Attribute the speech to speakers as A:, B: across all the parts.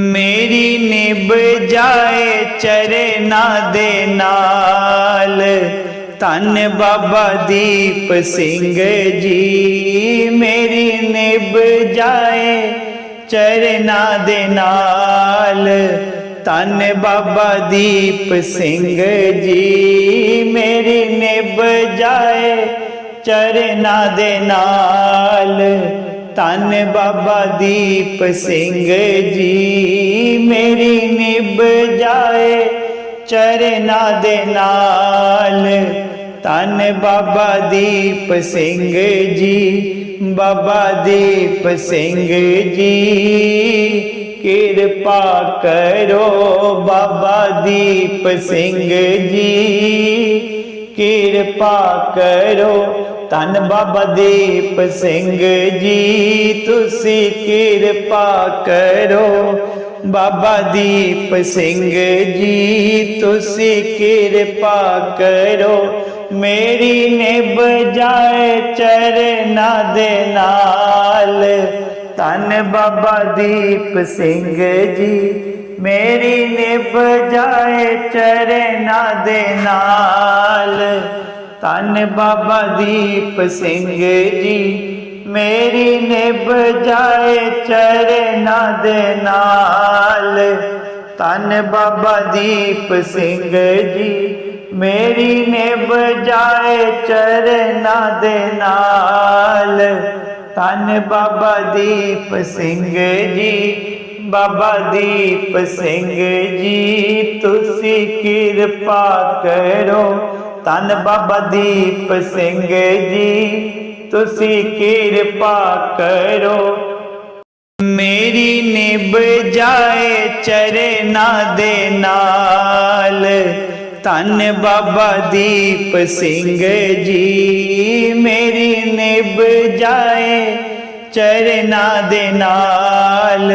A: ਮੇਰੀ ਨਿਭ ਜਾਏ ਚਰਨਾ ਦੇ ਨਾਲ। ਧੰਨ ਬਾਬਾ ਦੀਪ ਸਿੰਘ ਜੀ, ਮੇਰੀ ਨਿਭ ਜਾਏ ਚਰਨਾ ਦੇ ਨਾਲ। ਧੰਨ ਬਾਬਾ ਦੀਪ ਸਿੰਘ ਜੀ, ਮੇਰੀ ਨਿਭ ਜਾਏ ਚਰਨਾ ਦੇ ਨਾਲ। ਧੰਨ ਬਾਬਾ ਦੀਪ ਸਿੰਘ ਜੀ। ਮੇਰੀ ਨਿਭ ਜਾਏ ਚਰਨਾ ਦੇ ਨਾਲ। ਧੰਨ ਬਾਬਾ ਦੀਪ ਸਿੰਘ ਜੀ, ਬਾਬਾ ਦੀਪ ਸਿੰਘ ਜੀ। ਕਿਰਪਾ ਕਰੋ ਬਾਬਾ ਦੀਪ ਸਿੰਘ ਜੀ। ਕਿਰਪਾ ਕਰੋ ਧੰਨ ਬਾਬਾ ਦੀਪ ਸਿੰਘ ਜੀ, ਤੁਸੀਂ ਕਿਰਪਾ ਕਰੋ। ਬਾਬਾ ਦੀਪ ਸਿੰਘ ਜੀ, ਤੁਸੀਂ ਕਿਰਪਾ ਕਰੋ। ਮੇਰੀ ਨੇ ਬਜਾਏ ਚਰਨਾ ਦੇ ਨਾਲ। ਧੰਨ ਬਾਬਾ ਦੀਪ ਸਿੰਘ ਜੀ, ਮੇਰੀ ਨੇ ਬਜਾਏ ਚਰਨਾ ਦੇ ਨਾਲ। ਧੰਨ ਬਾਬਾ ਦੀਪ ਸਿੰਘ ਜੀ। ਮੇਰੀ ਨਿਭ ਜਾਏ ਚਰਨਾ ਦੇ ਨਾਲ। ਧੰਨ ਬਾਬਾ ਦੀਪ ਸਿੰਘ ਜੀ। ਮੇਰੀ ਨਿਭ ਜਾਏ ਚਰਨਾ ਦੇ ਨਾਲ। ਧੰਨ ਬਾਬਾ ਦੀਪ ਸਿੰਘ ਜੀ। ਬਾਬਾ ਦੀਪ ਸਿੰਘ ਜੀ, ਤੁਸੀਂ ਕਿਰਪਾ ਕਰੋ। ਧੰਨ ਬਾਬਾ ਦੀਪ ਸਿੰਘ ਜੀ, ਤੁਸੀਂ ਕਿਰਪਾ ਕਰੋ। ਮੇਰੀ ਨਿਭ ਜਾਏ ਚਰਨਾ ਦੇ ਨਾਲ। ਧੰਨ ਬਾਬਾ ਦੀਪ ਸਿੰਘ ਜੀ, ਮੇਰੀ ਨਿਭ ਜਾਏ ਚਰਨਾ ਦੇ ਨਾਲ।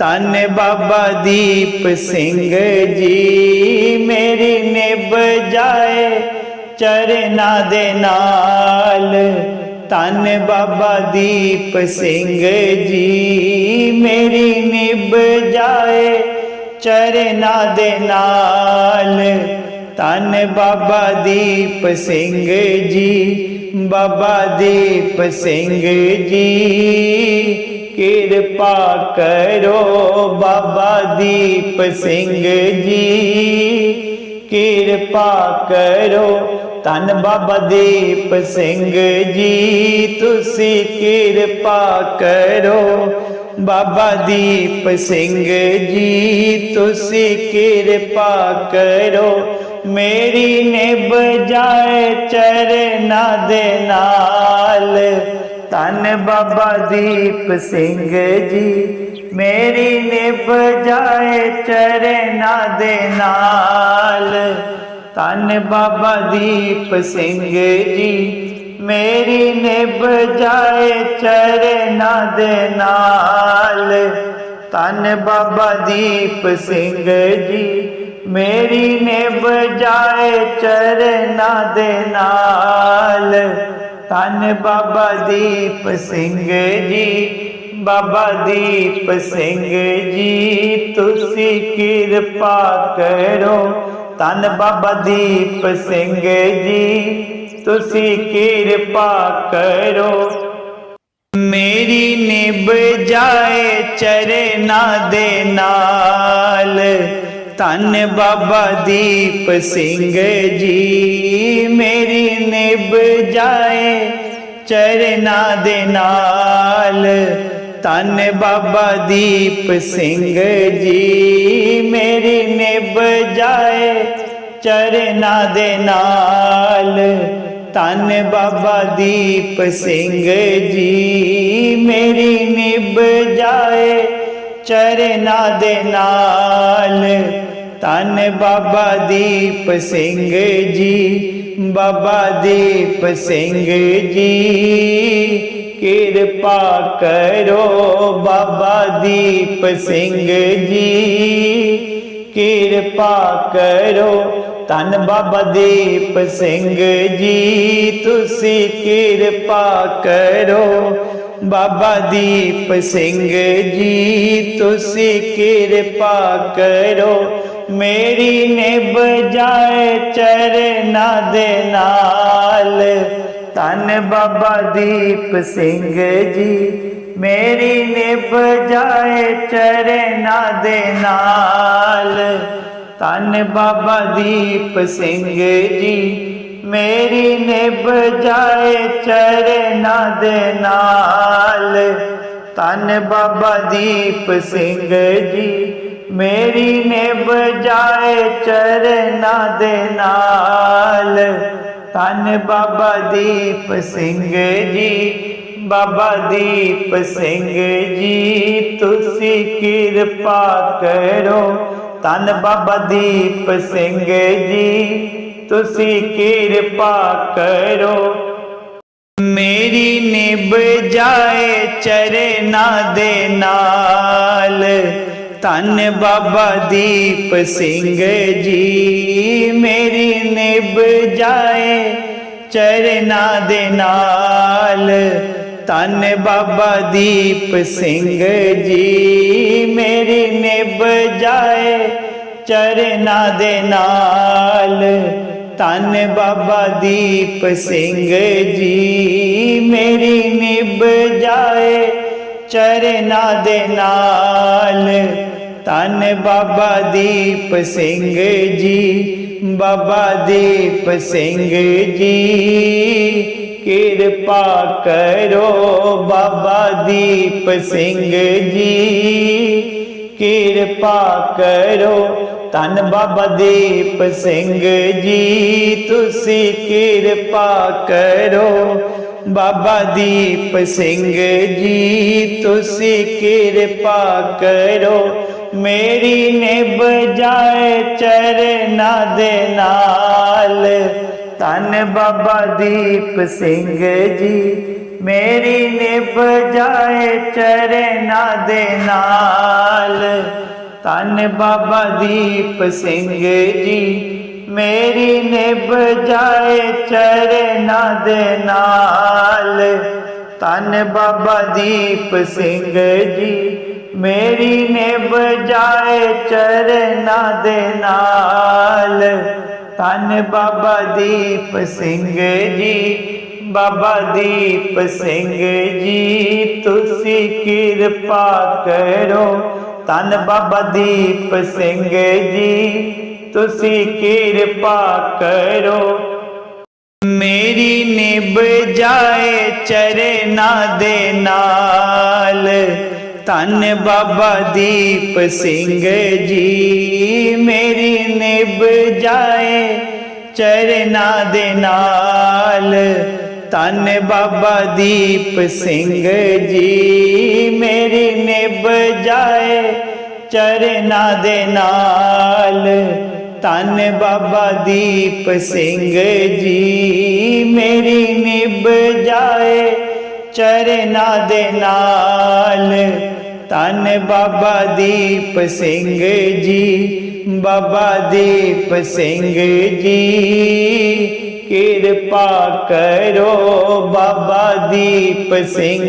A: ਧੰਨ ਬਾਬਾ ਦੀਪ ਸਿੰਘ ਜੀ। ਮੇਰੀ ਨਿਭ ਜਾਏ ਚਰਨਾ ਦੇ ਨਾਲ। ਧੰਨ ਬਾਬਾ ਦੀਪ ਸਿੰਘ ਜੀ। ਮੇਰੀ ਨਿਭ ਜਾਏ ਚਰਨਾ ਦੇ ਨਾਲ। ਧੰਨ ਬਾਬਾ ਦੀਪ ਸਿੰਘ ਜੀ। ਬਾਬਾ ਦੀਪ ਸਿੰਘ ਜੀ। ਕਿਰਪਾ ਕਰੋ ਬਾਬਾ ਦੀਪ ਸਿੰਘ ਜੀ। ਕਿਰਪਾ ਕਰੋ ਤਨ ਬਾਬਾ ਦੀਪ ਸਿੰਘ ਜੀ। ਤੁਸੀਂ ਕਿਰਪਾ ਕਰੋ ਬਾਬਾ ਦੀਪ ਸਿੰਘ ਜੀ। ਤੁਸੀਂ ਕਿਰਪਾ ਕਰੋ, ਮੇਰੀ ਨੇ ਬਜਾਏ ਚਰਨਾ ਦੇ ਨਾਲ। ਧੰਨ ਬਾਬਾ ਦੀਪ ਸਿੰਘ ਜੀ। ਮੇਰੀ ਨਿਭ ਜਾਏ ਚਰਨਾ ਦੇ ਨਾਲ। ਧੰਨ ਬਾਬਾ ਦੀਪ ਸਿੰਘ ਜੀ। ਮੇਰੀ ਨੇ ਬਜਾਏ ਚਰਨਾ ਦੇ ਨਾਲ। ਧੰਨ ਬਾਬਾ ਦੀਪ ਸਿੰਘ ਜੀ। ਮੇਰੀ ਨਿਭ ਜਾਏ ਚਰਨਾ ਦੇ ਨਾਲ। ਧੰਨ ਬਾਬਾ ਦੀਪ ਸਿੰਘ ਜੀ, ਬਾਬਾ ਦੀਪ ਸਿੰਘ ਜੀ, ਤੁਸੀਂ ਕਿਰਪਾ ਕਰੋ। ਧੰਨ ਬਾਬਾ ਦੀਪ ਸਿੰਘ ਜੀ, ਤੁਸੀਂ ਕਿਰਪਾ ਕਰੋ। ਮੇਰੀ ਨਿਭ ਜਾਏ ਚਰਨਾ ਦੇ ਨਾਲ। ਧੰਨ ਬਾਬਾ ਦੀਪ ਸਿੰਘ ਜੀ। ਮੇਰੀ ਨਿਭ ਜਾਏ ਚਰਨਾ ਦੇ ਨਾਲ। ਧੰਨ ਬਾਬਾ ਦੀਪ ਸਿੰਘ ਜੀ। ਮੇਰੀ ਨਿਭ ਜਾਏ ਚਰਨਾ ਦੇ ਨਾਲ। ਧੰਨ ਬਾਬਾ ਦੀਪ ਸਿੰਘ ਜੀ। ਮੇਰੀ ਨਿਭ ਜਾਏ ਚਰਨਾ ਦੇ ਨਾਲ। ਧੰਨ ਬਾਬਾ ਦੀਪ ਸਿੰਘ ਜੀ, ਬਾਬਾ ਦੀਪ ਸਿੰਘ ਜੀ। ਕਿਰਪਾ ਕਰੋ ਬਾਬਾ ਦੀਪ ਸਿੰਘ ਜੀ। ਕਿਰਪਾ ਕਰੋ ਧੰਨ ਬਾਬਾ ਦੀਪ ਸਿੰਘ ਜੀ। ਤੁਸੀਂ ਕਿਰਪਾ ਕਰੋ ਬਾਬਾ ਦੀਪ ਸਿੰਘ ਜੀ। ਤੁਸੀਂ ਕਿਰਪਾ ਕਰੋ ਮੇਰੀ ਨਿਭ ਜਾਏ ਚਰਨਾਂ ਦੇ ਨਾਲ। ਧੰਨ ਬਾਬਾ ਦੀਪ ਸਿੰਘ ਜੀ, ਮੇਰੀ ਨਿਭ ਜਾਏ ਚਰਨਾਂ ਦੇ ਨਾਲ। ਧੰਨ ਬਾਬਾ ਦੀਪ ਸਿੰਘ ਜੀ, ਮੇਰੀ ਨਿਭ ਜਾਏ ਚਰਨਾਂ ਦੇ ਨਾਲ। ਧੰਨ ਬਾਬਾ ਦੀਪ ਸਿੰਘ ਜੀ ਮੇਰੀ ਨਿਭ ਜਾਏ ਚਰਨਾ ਦੇ ਨਾਲ। ਧੰਨ ਬਾਬਾ ਦੀਪ ਸਿੰਘ ਜੀ, ਬਾਬਾ ਦੀਪ ਸਿੰਘ ਜੀ, ਤੁਸੀਂ ਕਿਰਪਾ ਕਰੋ। ਧੰਨ ਬਾਬਾ ਦੀਪ ਸਿੰਘ ਜੀ, ਤੁਸੀਂ ਕਿਰਪਾ ਕਰੋ। ਮੇਰੀ ਨਿਭ ਜਾਏ ਚਰਨਾਂ ਦੇ ਨਾਲ। ਧੰਨ ਬਾਬਾ ਦੀਪ ਸਿੰਘ ਜੀ। ਮੇਰੀ ਨਿਭ ਜਾਏ ਚਰਨਾਂ ਦੇ ਨਾਲ। ਧੰਨ ਬਾਬਾ ਦੀਪ ਸਿੰਘ ਜੀ। ਮੇਰੀ ਨਿਭ ਜਾਏ ਚਰਨਾਂ ਦੇ ਨਾਲ। ਧੰਨ ਬਾਬਾ ਦੀਪ ਸਿੰਘ ਜੀ। ਮੇਰੀ ਨਿਭ ਜਾਏ ਚਰਨਾਂ ਦੇ ਨਾਲ। ਧੰਨ ਬਾਬਾ ਦੀਪ ਸਿੰਘ ਜੀ, ਬਾਬਾ ਦੀਪ ਸਿੰਘ ਜੀ। ਕਿਰਪਾ ਕਰੋ ਬਾਬਾ ਦੀਪ ਸਿੰਘ ਜੀ। ਕਿਰਪਾ ਕਰੋ ਧੰਨ ਬਾਬਾ ਦੀਪ ਸਿੰਘ ਜੀ। ਤੁਸੀਂ ਕਿਰਪਾ ਕਰੋ ਬਾਬਾ ਦੀਪ ਸਿੰਘ ਜੀ, ਤੁਸੀਂ ਕਿਰਪਾ ਕਰੋ। ਮੇਰੀ ਨੇ ਬਜਾਏ ਚਰਨਾ ਦੇ ਨਾਲ। ਧੰਨ ਬਾਬਾ ਦੀਪ ਸਿੰਘ ਜੀ, ਮੇਰੀ ਨੇ ਬਜਾਏ ਚਰਨਾ ਦੇ ਨਾਲ। ਧੰਨ ਬਾਬਾ ਦੀਪ ਸਿੰਘ ਜੀ ਮੇਰੀ ਨਿਭ ਜਾਏ ਚਰਨਾਂ ਦੇ ਨਾਲ। ਧੰਨ ਬਾਬਾ ਦੀਪ ਸਿੰਘ ਜੀ, ਮੇਰੀ ਨਿਭ ਜਾਏ ਚਰਨਾਂ ਦੇ ਨਾਲ। ਧੰਨ ਬਾਬਾ ਦੀਪ ਸਿੰਘ ਜੀ, ਬਾਬਾ ਦੀਪ ਸਿੰਘ ਜੀ, ਤੁਸੀਂ ਕਿਰਪਾ ਕਰੋ। ਧੰਨ ਬਾਬਾ ਦੀਪ ਸਿੰਘ ਜੀ ਤੁਸੀਂ ਕਿਰਪਾ ਕਰੋ। ਮੇਰੀ ਨਿਭ ਜਾਏ ਚਰਨਾਂ ਦੇ ਨਾਲ। ਧੰਨ ਬਾਬਾ ਦੀਪ ਸਿੰਘ ਜੀ, ਮੇਰੀ ਨਿਭ ਜਾਏ ਚਰਨਾਂ ਦੇ ਨਾਲ। ਧੰਨ ਬਾਬਾ ਦੀਪ ਸਿੰਘ ਜੀ, ਮੇਰੀ ਨਿਭ ਜਾਏ ਚਰਨਾਂ ਦੇ ਨਾਲ। ਧੰਨ ਬਾਬਾ ਦੀਪ ਸਿੰਘ ਜੀ। ਮੇਰੀ ਨਿਭ ਜਾਏ ਚਰਨਾਂ ਦੇ ਨਾਲ। ਧੰਨ ਬਾਬਾ ਦੀਪ ਸਿੰਘ ਜੀ, ਬਾਬਾ ਦੀਪ ਸਿੰਘ ਜੀ। ਕਿਰਪਾ ਕਰੋ ਬਾਬਾ ਦੀਪ ਸਿੰਘ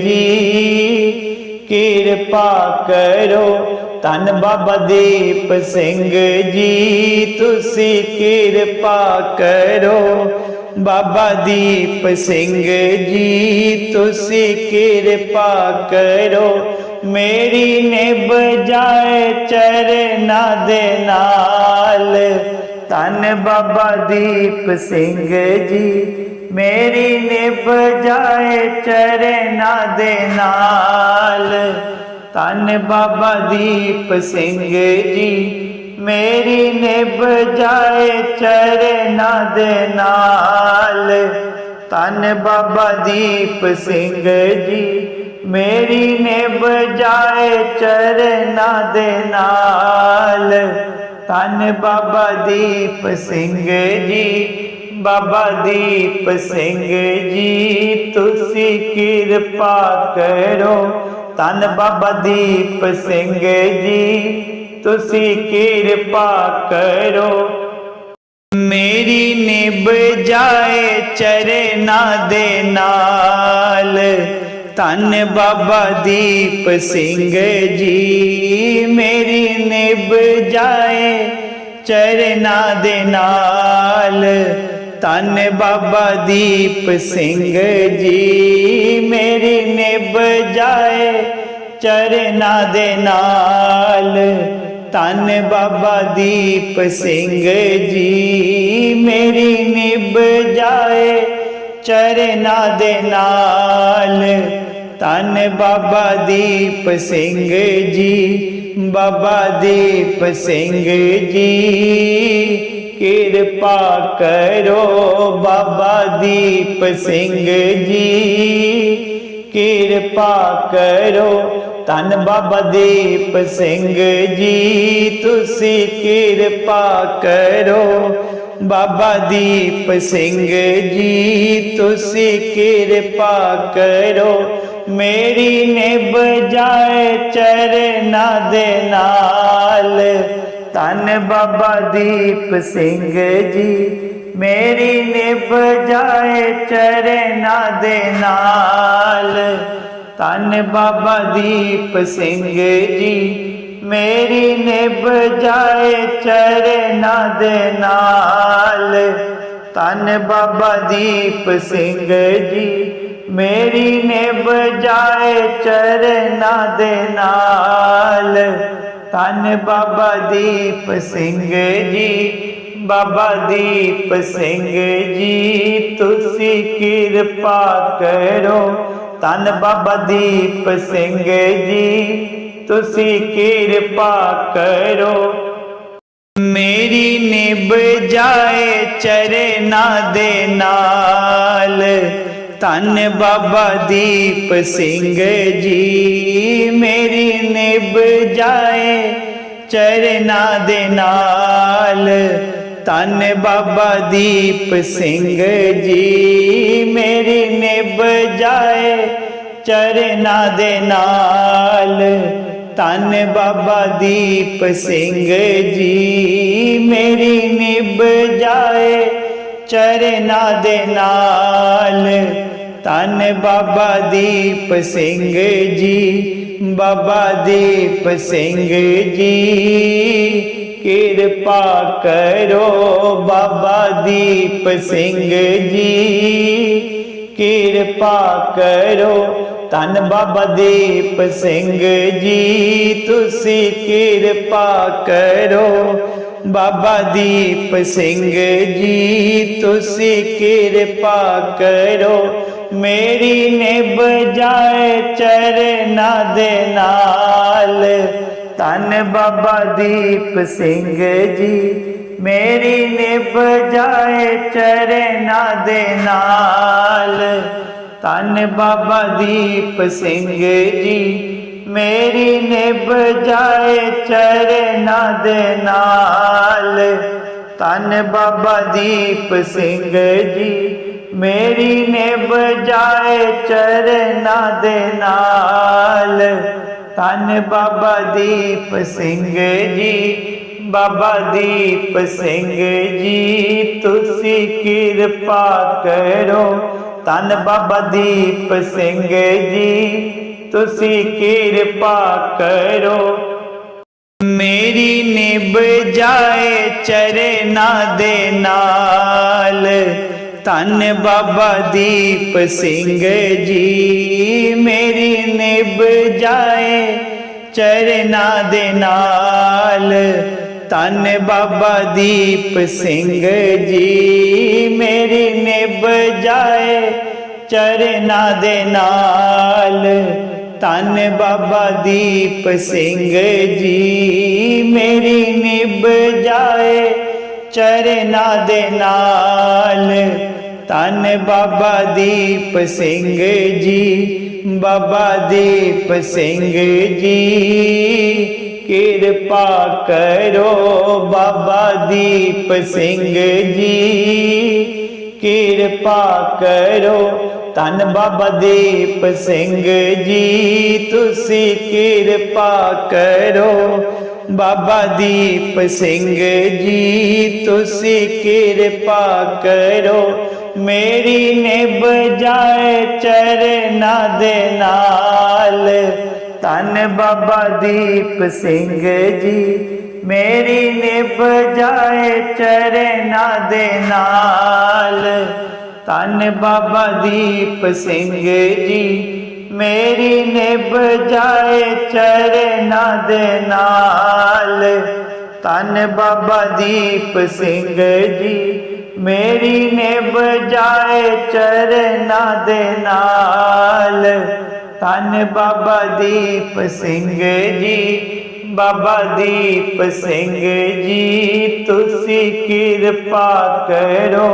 A: ਜੀ। ਕਿਰਪਾ ਕਰੋ ਧੰਨ ਬਾਬਾ ਦੀਪ ਸਿੰਘ ਜੀ, ਤੁਸੀਂ ਕਿਰਪਾ ਕਰੋ। ਬਾਬਾ ਦੀਪ ਸਿੰਘ ਜੀ, ਤੁਸੀਂ ਕਿਰਪਾ ਕਰੋ। ਮੇਰੀ ਨੇ ਬਜਾਏ ਚਰਨਾ ਦੇ ਨਾਲ। ਧੰਨ ਬਾਬਾ ਦੀਪ ਸਿੰਘ ਜੀ, ਮੇਰੀ ਨੇ ਬਜਾਏ ਚਰਨਾ ਦੇ ਨਾਲ। ਧੰਨ ਬਾਬਾ ਦੀਪ ਸਿੰਘ ਜੀ। ਮੇਰੀ ਨਿਭ ਜਾਏ ਚਰਨਾਂ ਦੇ ਨਾਲ। ਧੰਨ ਬਾਬਾ ਦੀਪ ਸਿੰਘ ਜੀ, ਮੇਰੀ ਨਿਭ ਜਾਏ ਚਰਨਾਂ ਦੇ ਨਾਲ। ਧੰਨ ਬਾਬਾ ਦੀਪ ਸਿੰਘ ਜੀ, ਬਾਬਾ ਦੀਪ ਸਿੰਘ ਜੀ, ਤੁਸੀਂ ਕਿਰਪਾ ਕਰੋ। ਧੰਨ ਬਾਬਾ ਦੀਪ ਸਿੰਘ ਜੀ, ਤੁਸੀਂ ਕਿਰਪਾ ਕਰੋ। ਮੇਰੀ ਨਿਭ ਜਾਏ ਚਰਨਾਂ ਦੇ ਨਾਲ। ਧੰਨ ਬਾਬਾ ਦੀਪ ਸਿੰਘ ਜੀ, ਮੇਰੀ ਨਿਭ ਜਾਏ ਚਰਨਾਂ ਦੇ ਨਾਲ। ਧੰਨ ਬਾਬਾ ਦੀਪ ਸਿੰਘ ਜੀ। ਮੇਰੀ ਨਿਭ ਜਾਏ ਚਰਨਾ ਦੇ ਨਾਲ। ਧੰਨ ਬਾਬਾ ਦੀਪ ਸਿੰਘ ਜੀ। ਮੇਰੀ ਨਿਭ ਜਾਏ ਚਰਨਾ ਦੇ ਨਾਲ। ਧੰਨ ਬਾਬਾ ਦੀਪ ਸਿੰਘ ਜੀ। ਬਾਬਾ ਦੀਪ ਸਿੰਘ ਜੀ। ਕਿਰਪਾ ਕਰੋ ਬਾਬਾ ਦੀਪ ਸਿੰਘ ਜੀ। ਕਿਰਪਾ ਕਰੋ ਧੰਨ ਬਾਬਾ ਦੀਪ ਸਿੰਘ ਜੀ। ਤੁਸੀਂ ਕਿਰਪਾ ਕਰੋ ਬਾਬਾ ਦੀਪ ਸਿੰਘ ਜੀ। ਤੁਸੀਂ ਕਿਰਪਾ ਕਰੋ ਮੇਰੀ ਨੇ ਬਜਾਏ ਚਰਨਾ ਦੇ ਨਾਲ। ਧੰਨ ਬਾਬਾ ਦੀਪ ਸਿੰਘ ਜੀ। ਮੇਰੀ ਨਿਭ ਜਾਏ ਚਰਨਾਂ ਦੇ ਨਾਲ। ਧੰਨ ਬਾਬਾ ਦੀਪ ਸਿੰਘ ਜੀ। ਮੇਰੀ ਨਿਭ ਜਾਏ ਚਰਨਾਂ ਦੇ ਨਾਲ। ਧੰਨ ਬਾਬਾ ਦੀਪ ਸਿੰਘ ਜੀ। ਮੇਰੀ ਨਿਭ ਜਾਏ ਚਰਨਾਂ ਦੇ ਨਾਲ। ਧੰਨ ਬਾਬਾ ਦੀਪ ਸਿੰਘ ਜੀ, ਬਾਬਾ ਦੀਪ ਸਿੰਘ ਜੀ, ਤੁਸੀਂ ਕਿਰਪਾ ਕਰੋ। ਧੰਨ ਬਾਬਾ ਦੀਪ ਸਿੰਘ ਜੀ, ਤੁਸੀਂ ਕਿਰਪਾ ਕਰੋ। ਮੇਰੀ ਨਿਭ ਜਾਏ ਚਰਨਾਂ ਦੇ ਨਾਲ। ਧੰਨ ਬਾਬਾ ਦੀਪ ਸਿੰਘ ਜੀ। ਮੇਰੀ ਨਿਭ ਜਾਏ ਚਰਨਾਂ ਦੇ ਨਾਲ। ਧੰਨ ਬਾਬਾ ਦੀਪ ਸਿੰਘ ਜੀ। ਮੇਰੀ ਨਿਭ ਜਾਏ ਚਰਨਾਂ ਦੇ ਨਾਲ। ਧੰਨ ਬਾਬਾ ਦੀਪ ਸਿੰਘ ਜੀ। ਮੇਰੀ ਨਿਭ ਜਾਏ ਚਰਨਾਂ ਦੇ ਨਾਲ। ਧੰਨ ਬਾਬਾ ਦੀਪ ਸਿੰਘ ਜੀ, ਬਾਬਾ ਦੀਪ ਸਿੰਘ ਜੀ। ਕਿਰਪਾ ਕਰੋ ਬਾਬਾ ਦੀਪ ਸਿੰਘ ਜੀ। ਕਿਰਪਾ ਕਰੋ ਧੰਨ ਬਾਬਾ ਦੀਪ ਸਿੰਘ ਜੀ। ਤੁਸੀਂ ਕਿਰਪਾ ਕਰੋ ਬਾਬਾ ਦੀਪ ਸਿੰਘ ਜੀ। ਤੁਸੀਂ ਕਿਰਪਾ ਕਰੋ ਮੇਰੀ ਨਿਭ ਜਾਏ ਚਰਨਾਂ ਦੇ ਨਾਲ। ਧੰਨ ਬਾਬਾ ਦੀਪ ਸਿੰਘ ਜੀ, ਮੇਰੀ ਨਿਭ ਜਾਏ ਚਰਨਾਂ ਦੇ ਨਾਲ। ਧੰਨ ਬਾਬਾ ਦੀਪ ਸਿੰਘ ਜੀ, ਮੇਰੀ ਨੇ ਜਾਏ ਚਰਨਾਂ ਦੇ ਨਾਲ। ਧੰਨ ਬਾਬਾ ਦੀਪ ਸਿੰਘ ਜੀ ਮੇਰੀ ਨਿਭ ਜਾਏ ਚਰਨਾ ਦੇ ਨਾਲ। ਧੰਨ ਬਾਬਾ ਦੀਪ ਸਿੰਘ ਜੀ, ਬਾਬਾ ਦੀਪ ਸਿੰਘ ਜੀ, ਤੁਸੀਂ ਕਿਰਪਾ ਕਰੋ। ਧੰਨ ਬਾਬਾ ਦੀਪ ਸਿੰਘ ਜੀ, ਤੁਸੀਂ ਕਿਰਪਾ ਕਰੋ। ਮੇਰੀ ਨਿਭ ਜਾਏ ਚਰਨਾਂ ਦੇ ਨਾਲ। ਧੰਨ ਬਾਬਾ ਦੀਪ ਸਿੰਘ ਜੀ। ਮੇਰੀ ਨਿਭ ਜਾਏ ਚਰਨਾਂ ਦੇ ਨਾਲ। ਧੰਨ ਬਾਬਾ ਦੀਪ ਸਿੰਘ ਜੀ। ਮੇਰੀ ਨਿਭ ਜਾਏ ਚਰਨਾਂ ਦੇ ਨਾਲ। ਧੰਨ ਬਾਬਾ ਦੀਪ ਸਿੰਘ ਜੀ। ਮੇਰੀ ਨਿਭ ਜਾਏ ਚਰਨਾਂ ਦੇ ਨਾਲ। ਧੰਨ ਬਾਬਾ ਦੀਪ ਸਿੰਘ ਜੀ, ਬਾਬਾ ਦੀਪ ਸਿੰਘ ਜੀ। ਕਿਰਪਾ ਕਰੋ ਬਾਬਾ ਦੀਪ ਸਿੰਘ ਜੀ। ਕਿਰਪਾ ਕਰੋ ਧੰਨ ਬਾਬਾ ਦੀਪ ਸਿੰਘ ਜੀ। ਤੁਸੀਂ ਕਿਰਪਾ ਕਰੋ ਬਾਬਾ ਦੀਪ ਸਿੰਘ ਜੀ, ਤੁਸੀਂ ਕਿਰਪਾ ਕਰੋ। ਮੇਰੀ ਨੇ ਬਜਾਏ ਚਰਨਾ ਦੇ ਨਾਲ। ਧੰਨ ਬਾਬਾ ਦੀਪ ਸਿੰਘ ਜੀ, ਮੇਰੀ ਨੇ ਬਜਾਏ ਚਰਨਾ ਦੇ ਨਾਲ। ਧੰਨ ਬਾਬਾ ਦੀਪ ਸਿੰਘ ਜੀ ਮੇਰੀ ਨਿਭ ਜਾਏ ਚਰਨਾਂ ਦੇ ਨਾਲ। ਧੰਨ ਬਾਬਾ ਦੀਪ ਸਿੰਘ ਜੀ, ਮੇਰੀ ਨਿਭ ਜਾਏ ਚਰਨਾਂ ਦੇ ਨਾਲ। ਧੰਨ ਬਾਬਾ ਦੀਪ ਸਿੰਘ ਜੀ, ਬਾਬਾ ਦੀਪ ਸਿੰਘ ਜੀ, ਤੁਸੀਂ ਕਿਰਪਾ ਕਰੋ।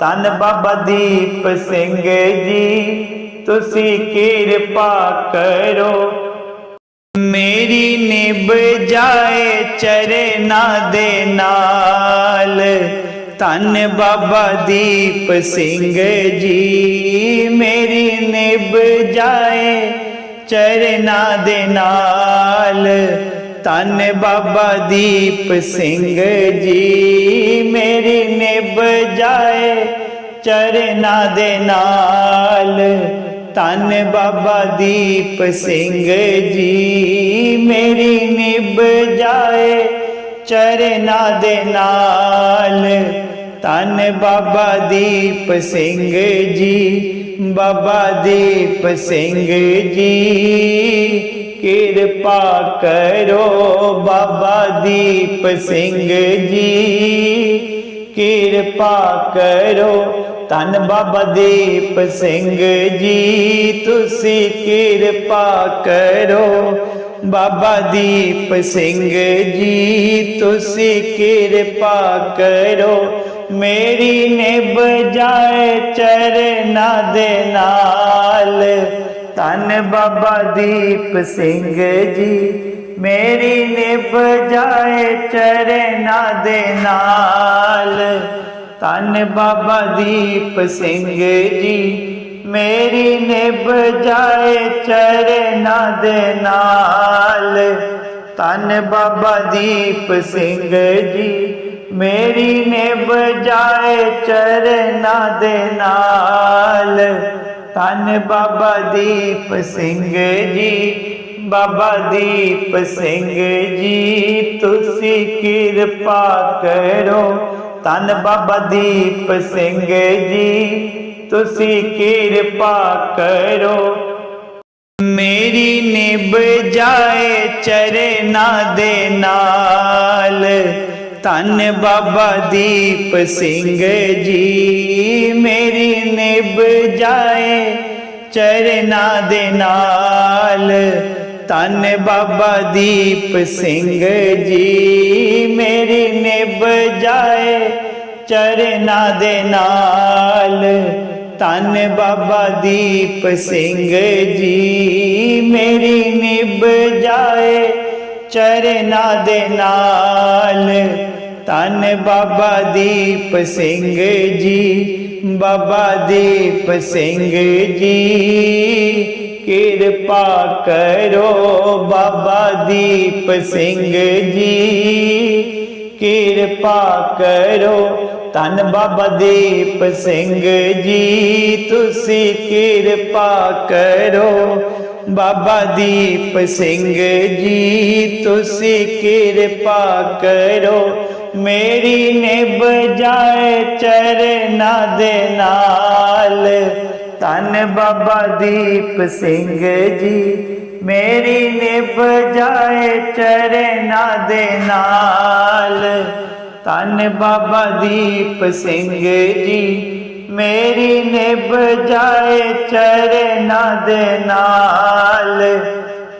A: ਧੰਨ ਬਾਬਾ ਦੀਪ ਸਿੰਘ ਜੀ ਤੁਸੀਂ ਕਿਰਪਾ ਕਰੋ। ਮੇਰੀ ਨਿਭ ਜਾਏ ਚਰਨਾਂ ਦੇ ਨਾਲ। ਧੰਨ ਬਾਬਾ ਦੀਪ ਸਿੰਘ ਜੀ, ਮੇਰੀ ਨਿਭ ਜਾਏ ਚਰਨਾਂ ਦੇ ਨਾਲ। ਧੰਨ ਬਾਬਾ ਦੀਪ ਸਿੰਘ ਜੀ, ਮੇਰੀ ਨਿਭ ਜਾਏ ਚਰਨਾਂ ਦੇ ਨਾਲ। ਧੰਨ ਬਾਬਾ ਦੀਪ ਸਿੰਘ ਜੀ। ਮੇਰੀ ਨਿਭ ਜਾਏ ਚਰਨਾਂ ਦੇ ਨਾਲ। ਧੰਨ ਬਾਬਾ ਦੀਪ ਸਿੰਘ ਜੀ, ਬਾਬਾ ਦੀਪ ਸਿੰਘ ਜੀ। ਕਿਰਪਾ ਕਰੋ ਬਾਬਾ ਦੀਪ ਸਿੰਘ ਜੀ। ਕਿਰਪਾ ਕਰੋ ਧੰਨ ਬਾਬਾ ਦੀਪ ਸਿੰਘ ਜੀ, ਤੁਸੀਂ ਕਿਰਪਾ ਕਰੋ। ਬਾਬਾ ਦੀਪ ਸਿੰਘ ਜੀ, ਤੁਸੀਂ ਕਿਰਪਾ ਕਰੋ। ਮੇਰੀ ਨੇ ਬਜਾਏ ਚਰਨਾ ਦੇ ਨਾਲ। ਧੰਨ ਬਾਬਾ ਦੀਪ ਸਿੰਘ ਜੀ, ਮੇਰੀ ਨੇ ਬਜਾਏ ਚਰਨਾ ਦੇ ਨਾਲ। ਧੰਨ ਬਾਬਾ ਦੀਪ ਸਿੰਘ ਜੀ। ਮੇਰੀ ਨਿਭ ਜਾਏ ਚਰਨਾਂ ਦੇ ਨਾਲ। ਧੰਨ ਬਾਬਾ ਦੀਪ ਸਿੰਘ ਜੀ। ਮੇਰੀ ਨਿਭ ਜਾਏ ਚਰਨਾਂ ਦੇ ਨਾਲ। ਧੰਨ ਬਾਬਾ ਦੀਪ ਸਿੰਘ ਜੀ। ਬਾਬਾ ਦੀਪ ਸਿੰਘ ਜੀ, ਤੁਸੀਂ ਕਿਰਪਾ ਕਰੋ। ਧੰਨ ਬਾਬਾ ਦੀਪ ਸਿੰਘ ਜੀ, ਤੁਸੀਂ ਕਿਰਪਾ ਕਰੋ। ਮੇਰੀ ਨਿਭ ਜਾਏ ਚਰਨਾਂ ਦੇ ਨਾਲ। ਧੰਨ ਬਾਬਾ ਦੀਪ ਸਿੰਘ ਜੀ, ਮੇਰੀ ਨਿਭ ਜਾਏ ਚਰਨਾਂ ਦੇ ਨਾਲ। ਧੰਨ ਬਾਬਾ ਦੀਪ ਸਿੰਘ ਜੀ। ਮੇਰੀ ਨਿਭ ਜਾਏ ਚਰਨਾ ਦੇ ਨਾਲ। ਧੰਨ ਬਾਬਾ ਦੀਪ ਸਿੰਘ ਜੀ। ਮੇਰੀ ਨਿਭ ਜਾਏ ਚਰਨਾਂ ਦੇ ਨਾਲ। ਧੰਨ ਬਾਬਾ ਦੀਪ ਸਿੰਘ ਜੀ। ਬਾਬਾ ਦੀਪ ਸਿੰਘ ਜੀ। ਕਿਰਪਾ ਕਰੋ ਬਾਬਾ ਦੀਪ ਸਿੰਘ ਜੀ। ਕਿਰਪਾ ਕਰੋ ਧੰਨ ਬਾਬਾ ਦੀਪ ਸਿੰਘ ਜੀ। ਤੁਸੀਂ ਕਿਰਪਾ ਕਰੋ ਬਾਬਾ ਦੀਪ ਸਿੰਘ ਜੀ। ਤੁਸੀਂ ਕਿਰਪਾ ਕਰੋ ਮੇਰੀ ਨੇ ਬਜਾਏ ਚਰਨਾ ਦੇ ਨਾਲ। ਧੰਨ ਬਾਬਾ ਦੀਪ ਸਿੰਘ ਜੀ। ਮੇਰੀ ਨਿਭ ਜਾਏ ਚਰਨਾਂ ਦੇ ਨਾਲ। ਧੰਨ ਬਾਬਾ ਦੀਪ ਸਿੰਘ ਜੀ। ਮੇਰੀ ਨੇ ਜਾਏ ਚਰਨਾਂ ਦੇ ਨਾਲ।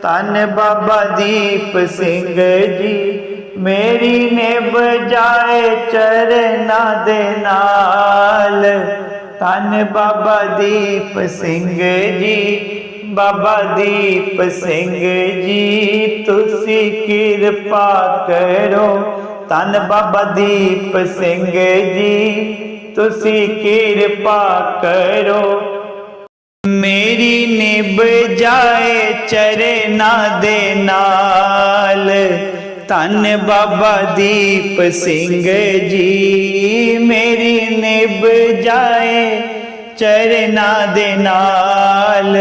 A: ਧੰਨ ਬਾਬਾ ਦੀਪ ਸਿੰਘ ਜੀ। ਮੇਰੀ ਨੇ ਜਾਏ ਚਰਨਾਂ ਦੇ ਨਾਲ। ਧੰਨ ਬਾਬਾ ਦੀਪ ਸਿੰਘ ਜੀ, ਬਾਬਾ ਦੀਪ ਸਿੰਘ ਜੀ, ਤੁਸੀਂ ਕਿਰਪਾ ਕਰੋ। ਧੰਨ ਬਾਬਾ ਦੀਪ ਸਿੰਘ ਜੀ, ਤੁਸੀਂ ਕਿਰਪਾ ਕਰੋ। ਮੇਰੀ ਨਿਭ ਜਾਏ ਚਰਨਾਂ ਦੇ ਨਾਲ। ਧੰਨ ਬਾਬਾ ਦੀਪ ਸਿੰਘ ਜੀ। ਮੇਰੀ ਨਿਭ ਜਾਏ ਚਰਨਾ ਦੇ ਨਾਲ।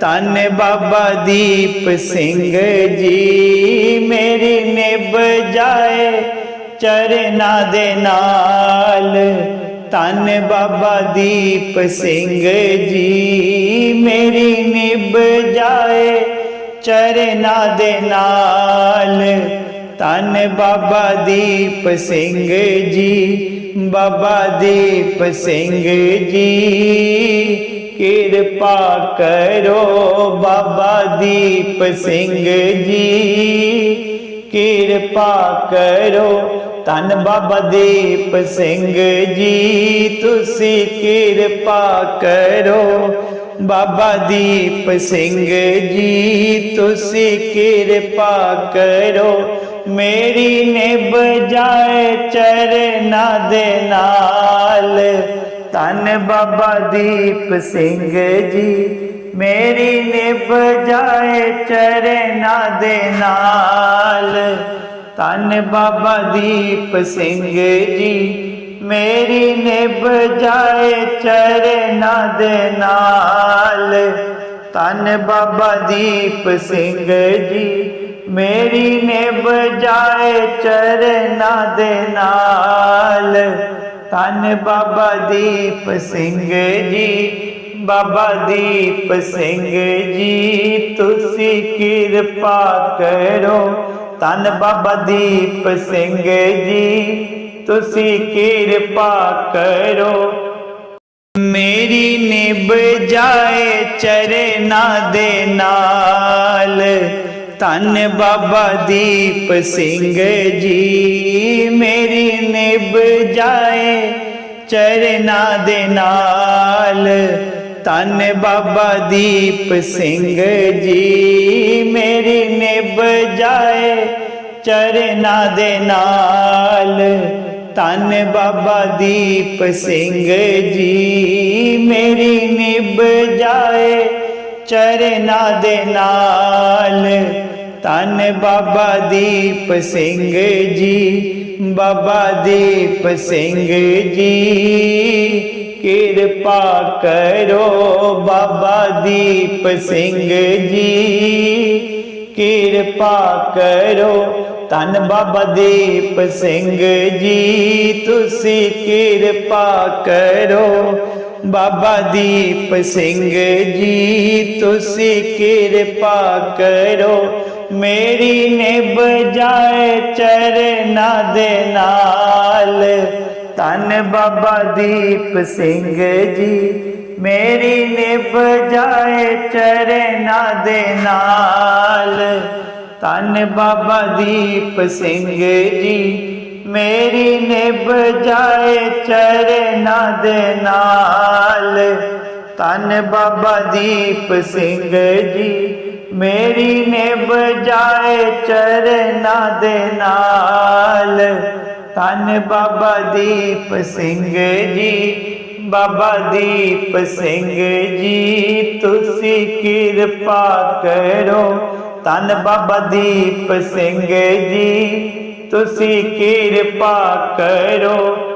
A: ਧੰਨ ਬਾਬਾ ਦੀਪ ਸਿੰਘ ਜੀ। ਮੇਰੀ ਨਿਭ ਜਾਏ ਚਰਨਾ ਦੇ ਨਾਲ। ਧੰਨ ਬਾਬਾ ਦੀਪ ਸਿੰਘ ਜੀ। ਮੇਰੀ ਨਿਭ ਜਾਏ ਚਰਨਾਂ ਦੇ ਨਾਲ। ਧੰਨ ਬਾਬਾ ਦੀਪ ਸਿੰਘ ਜੀ, ਬਾਬਾ ਦੀਪ ਸਿੰਘ ਜੀ। ਕਿਰਪਾ ਕਰੋ ਬਾਬਾ ਦੀਪ ਸਿੰਘ ਜੀ। ਕਿਰਪਾ ਕਰੋ ਧੰਨ ਬਾਬਾ ਦੀਪ ਸਿੰਘ ਜੀ। ਤੁਸੀਂ ਕਿਰਪਾ ਕਰੋ ਬਾਬਾ ਦੀਪ ਸਿੰਘ ਜੀ। ਤੁਸੀਂ ਕਿਰਪਾ ਕਰੋ ਮੇਰੀ ਨਿਭ ਜਾਏ ਚਰਨਾਂ ਦੇ ਨਾਲ। ਧੰਨ ਬਾਬਾ ਦੀਪ ਸਿੰਘ ਜੀ, ਮੇਰੀ ਨਿਭ ਜਾਏ ਚਰਨਾਂ ਦੇ ਨਾਲ। ਧੰਨ ਬਾਬਾ ਦੀਪ ਸਿੰਘ ਜੀ, ਮੇਰੀ ਨਿਭ ਜਾਏ ਚਰਨਾਂ ਦੇ ਨਾਲ। ਧੰਨ ਬਾਬਾ ਦੀਪ ਸਿੰਘ ਜੀ ਮੇਰੀ ਨਿਭ ਜਾਏ ਚਰਨਾ ਦੇ ਨਾਲ। ਧੰਨ ਬਾਬਾ ਦੀਪ ਸਿੰਘ ਜੀ, ਬਾਬਾ ਦੀਪ ਸਿੰਘ ਜੀ, ਤੁਸੀਂ ਕਿਰਪਾ ਕਰੋ। ਧੰਨ ਬਾਬਾ ਦੀਪ ਸਿੰਘ ਜੀ, ਤੁਸੀਂ ਕਿਰਪਾ ਕਰੋ। ਮੇਰੀ ਨਿਭ ਜਾਏ ਚਰਨਾਂ ਦੇ ਨਾਲ। ਧੰਨ ਬਾਬਾ ਦੀਪ ਸਿੰਘ ਜੀ। ਮੇਰੀ ਨਿਭ ਜਾਏ ਚਰਨਾਂ ਦੇ ਨਾਲ। ਧੰਨ ਬਾਬਾ ਦੀਪ ਸਿੰਘ ਜੀ। ਮੇਰੀ ਨਿਭ ਜਾਏ ਚਰਨਾਂ ਦੇ ਨਾਲ। ਧੰਨ ਬਾਬਾ ਦੀਪ ਸਿੰਘ ਜੀ। ਮੇਰੀ ਨਿਭ ਜਾਏ ਚਰਨਾਂ ਦੇ ਨਾਲ। ਧੰਨ ਬਾਬਾ ਦੀਪ ਸਿੰਘ ਜੀ, ਬਾਬਾ ਦੀਪ ਸਿੰਘ ਜੀ। ਕਿਰਪਾ ਕਰੋ ਬਾਬਾ ਦੀਪ ਸਿੰਘ ਜੀ। ਕਿਰਪਾ ਕਰੋ ਧੰਨ ਬਾਬਾ ਦੀਪ ਸਿੰਘ ਜੀ। ਤੁਸੀਂ ਕਿਰਪਾ ਕਰੋ ਬਾਬਾ ਦੀਪ ਸਿੰਘ ਜੀ। ਤੁਸੀਂ ਕਿਰਪਾ ਕਰੋ ਮੇਰੀ ਨਿਭ ਜਾਏ ਚਰਨਾਂ ਦੇ ਨਾਲ। ਧੰਨ ਬਾਬਾ ਦੀਪ ਸਿੰਘ ਜੀ, ਮੇਰੀ ਨਿਭ ਜਾਏ ਚਰਨਾਂ ਦੇ ਨਾਲ। ਧੰਨ ਬਾਬਾ ਦੀਪ ਸਿੰਘ ਜੀ, ਮੇਰੀ ਨਿਭ ਜਾਏ ਚਰਨਾਂ ਦੇ ਨਾਲ। ਧੰਨ ਬਾਬਾ ਦੀਪ ਸਿੰਘ ਜੀ ਮੇਰੀ ਨੇ ਬਜਾਏ ਚਰਨਾ ਦੇ ਨਾਲ। ਧੰਨ ਬਾਬਾ ਦੀਪ ਸਿੰਘ ਜੀ, ਬਾਬਾ ਦੀਪ ਸਿੰਘ ਜੀ, ਤੁਸੀਂ ਕਿਰਪਾ ਕਰੋ। ਧੰਨ ਬਾਬਾ ਦੀਪ ਸਿੰਘ ਜੀ, ਤੁਸੀਂ ਕਿਰਪਾ ਕਰੋ।